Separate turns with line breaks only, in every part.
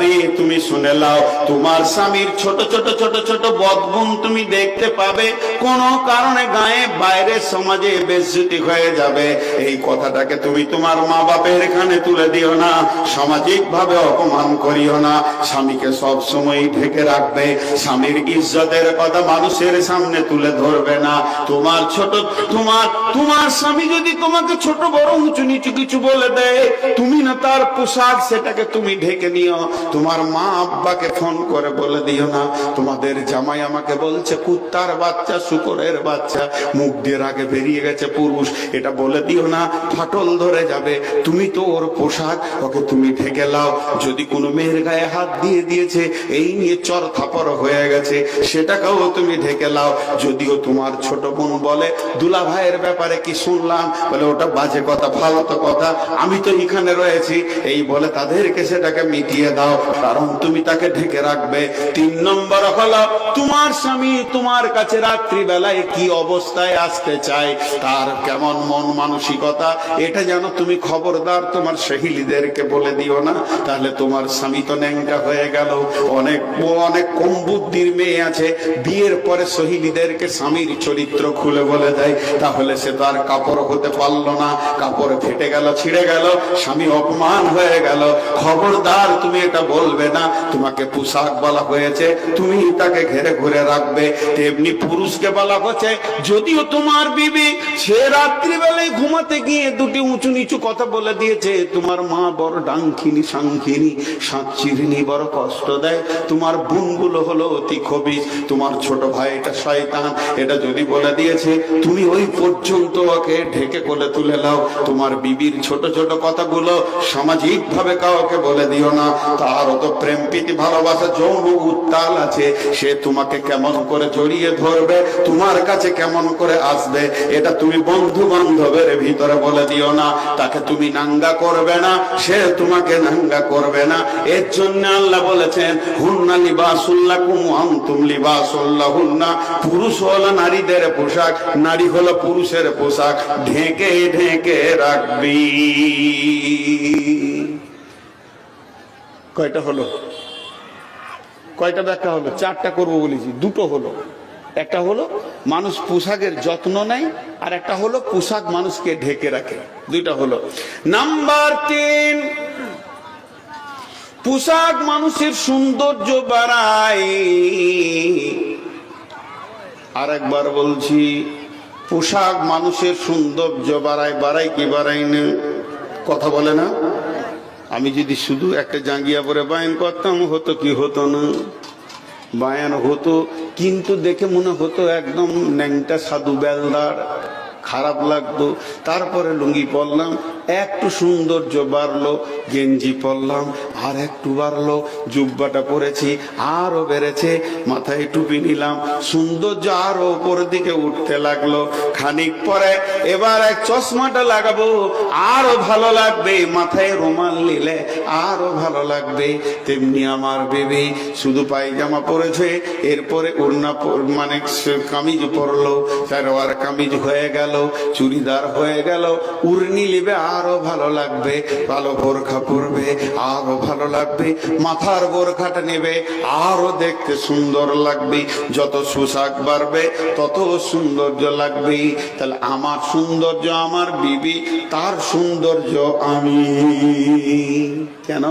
নারী তুমি শুনে লাও তোমার স্বামীর ছোট ছোট ছোট ছোট বদগুণ তুমি দেখতে পাবে। কোন কারণে গায়ে বাইরে সমাজে বেজ্জতি হয়ে যাবে। এই কথাটাকে তুমি তোমার মা বাপের এখানে তুলে দিও না সামাজিক ভাবে অপমান করিও না। স্বামীকে সব সময় ঢেকে রাখবে, স্বামীর ইজ্জতের কথা মানুষের সামনে তুলে ধরবে না। তোমার ছোট, তোমার তোমার স্বামী যদি তোমাকে ছোট বড় উঁচু নিচু কিছু বলে দেয়, তুমি না তার পোশাক সেটাকে তুমি ঢেকে নিও। তোমার মা আব্বাকে ফোন করে বলে দিও না। তোমাদের জামাই আমাকে বলছে, কুত্তার বাচ্চা, শুকরের বাচ্চা, মুখ দিয়ে আগে বেরিয়ে গেছে পুরুষ। এটা বলে দিও না, ফাটল ধরে যাবে। তুমি তো ওর পোশাক, ওকে তুমি ঢেকে লাও। যদি কোনো মেয়ের গায়ে হাত দিয়ে দিয়েছে, এই নিয়ে চর থাপড় হয়ে গেছে। সেটাকেও তুমি ঢেকে লাও। যদিও তোমার ছোট বোন বলে, দুলা ভাইয়ের ব্যাপারে কি শুনলাম? বলে, ওটা বাজে কথা ফালতো কথা। আমি তো এখানে রয়েছি। এই বলে তাদেরকে সেটাকে মিটিয়ে দাও। কারণ তুমি তাকে ঢেকে রাখবে। তিন নম্বর হলো, তোমার স্বামী তোমার কাছে রাত্রিবেলায় কি অবস্থায় আসতে চায়, তার কেমন মন মানসিকতা, এটা যেন তুমি খবরদার তোমার সহিলীদেরকে বলে দিও না। তাহলে তোমার স্বামী তো ন্যাংটা হয়ে গেল। অনেক অনেক কম বুদ্ধির মেয়ে আছে। বিয়ের পরে সহিলীদেরকে স্বামীর চরিত্র খুলে বলে দেয়। তাহলে সে তো আর কাপড় হতে পারল না। কাপড় ফেটে গেল, ছিঁড়ে গেল। স্বামী অপমান হয়ে গেল। খবরদার তুমি এটা বলবে না, তোমাকে পোশাক বলা হয়েছে, তুমি তাকে ঘেরে ঘুরে রাখবে। তেমনি পুরুষকে বলা হচ্ছে যদিও তোমার বিবি সে রাত্রিবেলায় ঘুমাতে গিয়ে দুটি উঁচু নিচু কথা বলে দিয়েছে, তোমার মা বড় ডাঙ্কিনি সাংখিনী সাঁচিরিনি বড় কষ্ট দেয়। তোমার বোনগুলো হলো অতি খবি তোমার ছোট ভাই এটা শয়তান। এটা যদি বলে দিয়েছে, তুমি ওই পর্যন্ত ওকে ঢেকে কোলে তুলে নাও। তোমার বিবির ছোট ছোট কথাগুলো সামাজিক ভাবে কাউকে বলে দিও না। তার তো প্রেম প্রীতি, ভালোবাসা, যৌন উত্তাল আছে। সে তোমাকে কেমন করে জড়িয়ে ধরবে, তোমার কাছে কেমন করে আসবে, এটা তুমি বন্ধু বান্ধবের ভিতরে বলে দিও না। তাকে তুমি নাঙ্গা করবে না, সে তোমাকে নাঙ্গা করবে না। এর জন্য আল্লাহ বলেছেন, হুন্না লিবাসুল্লাহ কুম আন্তুম লিবাসুল্লাহ হুন্না পুরুষ হলো নারীদের পোশাক, নারী হলো পুরুষের পোশাক। ঢেকে ঢেকে রাখবি। কয়টা হলো? কয়টা ব্যাখ্যা হলো? চারটা করব বলেছি, দুটো হলো। একটা হলো, মানুষ পোশাকের যত্ন নেয়, আর একটা হলো, পোশাক মানুষকে ঢেকে রাখে। দুইটা হলো। নাম্বার তিন, পোশাক মানুষের সৌন্দর্য বাড়ায়। আর একবার বলছি, পোশাক মানুষের সৌন্দর্য বাড়ায় বাড়ায় কি বাড়ায় না? কথা বলে না? আমি যদি শুধু একটা জাঙ্গিয়া পরে বায়ন করতাম, হতো কি হতো না? বায়ান হতো, কিন্তু দেখে মনে হতো একদম ন্যাংটা সাধু বেলদার। খারাপ লাগতো। তারপরে লুঙ্গি পরলাম, একটু সৌন্দর্য বাড়লো, গেঞ্জি পরলাম, আর একটু বাড়লো, জুব্বাটা পরেছি, আরও বেড়েছে, মাথায় টুপি নিলাম, সৌন্দর্য আরও ওপরের দিকে উঠতে লাগল। খানিক পরে এবার এক চশমাটা লাগাবো, আরও ভালো লাগবে, মাথায় রুমাল নিলে আরও ভালো লাগবে। তেমনি আমার বেবি শুধু পায়জামা পরেছে, এরপরে ওড়না মানে কামিজ পরলো সালোয়ার কামিজ হয়ে গেল চুড়িদার হয়ে গেল উড়নি নিবে আরও ভালো লাগবে ভালো বোরখা পরবে, আরও ভালো লাগবে, মাথার বোরখাটা নেবে, আরও দেখতে সুন্দর লাগবে, যত পোশাক বাড়বে, তত সৌন্দর্য লাগবে। তাহলে আমার সৌন্দর্য আমার বিবি, তার সৌন্দর্য আমি। কেন?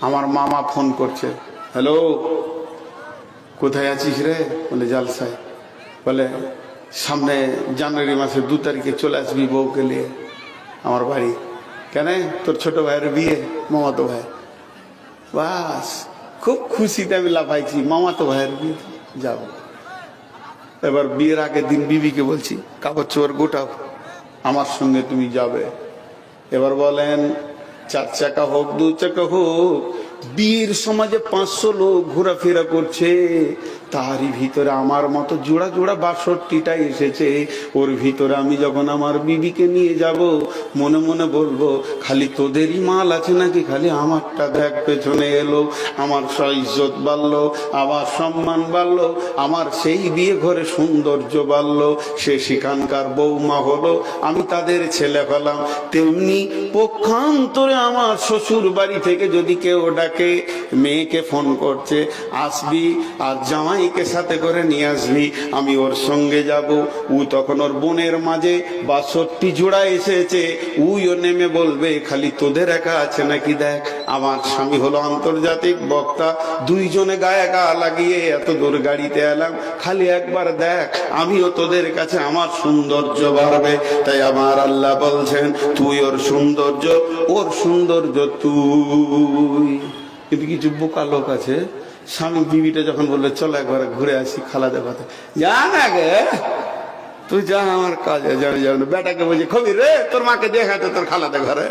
আমার মামা ফোন করছে, হ্যালো, কোথায় আছিস রে? বলে, জালসায়। বলে সামনে জানুয়ারি মাসের দু তারিখে চলে আসবি বউকে নিয়ে আমার বাড়ি। কেন? তোর ছোট ভাইয়ের বিয়ে, মামাতো ভাই। বাস, খুব খুশিতে আমি লাফাইছি, মামাতো ভাইয়ের বিয়ে। যাব এবার বিয়ের আগের দিন বিবিকে বলছি কাপড় চোর, গোটাও। আমার সঙ্গে তুমি যাবে। এবার বলেন, চার চাকা হোক, দু চাকা হোক, বিয়ের সমাজে পাঁচশো লোক ঘোরাফেরা করছে। তারই ভিতরে আমার মতো জোড়া জোড়া বাষট্টিটা এসেছে। ওর ভিতরে আমি যখন আমার বিবিকে নিয়ে যাব, মনে মনে বলব, খালি তোদেরই মাল আছে নাকি? খালি আমারটা দেখ, পেছনে এলো, আমার ইজ্জত বাড়লো, আমার সম্মান বাড়লো, আমার সেই বিয়ে ঘরে সৌন্দর্য বাড়লো, সে সেখানকার বৌমা হলো, আমি তাদের ছেলে পেলাম তেমনি পক্ষান্তরে আমার শ্বশুর বাড়ি থেকে যদি কেউ ডাকে, মেয়েকে ফোন করছে, আসবি আর জামাইকে সাথে করে নিয়ে আসবি আমি ওর সঙ্গে যাব। ও তখন ওর বোনের মাঝে বাষট্টি জোড়া এসেছে। উইও নেমে বলবে, খালি তোদের একা আছে নাকি দেখ, আমার স্বামী হলো আন্তর্জাতিক বক্তা। দুইজনে গায়ে গা লাগিয়ে এত দূর গাড়িতে এলাম, খালি একবার দেখ, আমিও তোদের কাছে আমার সৌন্দর্য বাড়বে। তাই আমার আল্লাহ বলছেন, তুই ওর সৌন্দর্য ওর সৌন্দর্য তুই। কিন্তু কিছু বোকা লোক আছে স্বামী বিবিটা যখন বললে, চলো একবার ঘুরে আসি খালা দেখাতে যা না গে তুই যা আমার কাজে, জানি যাবে বেটাকে বলছি খবি রে, তোর মাকে দেখাতে তোর খালাতে ঘরে।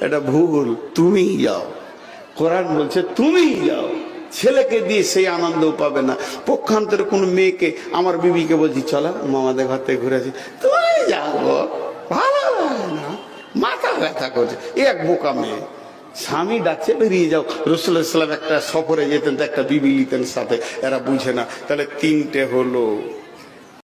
এটা ভুল, তুমিই যাও। কোরআন বলছে, তুমিই যাও। ছেলেকে দিয়ে সেই আনন্দ পাবে না। পক্ষান্তরে কোনো মেয়েকে, আমার বিবিকে বলছি, চলো, মামাদের ঘর থেকে ঘুরে আসি। তুমি যাব ভালো না। মাথা ব্যথা করছে। এক বোকা মেয়ে। স্বামী ডাকছে, বেরিয়ে যাও। রসুল একটা সফরে যেতেন, তো একটা বিবি নিতেন সাথে। এরা বুঝে না। তাহলে তিনটে হলো।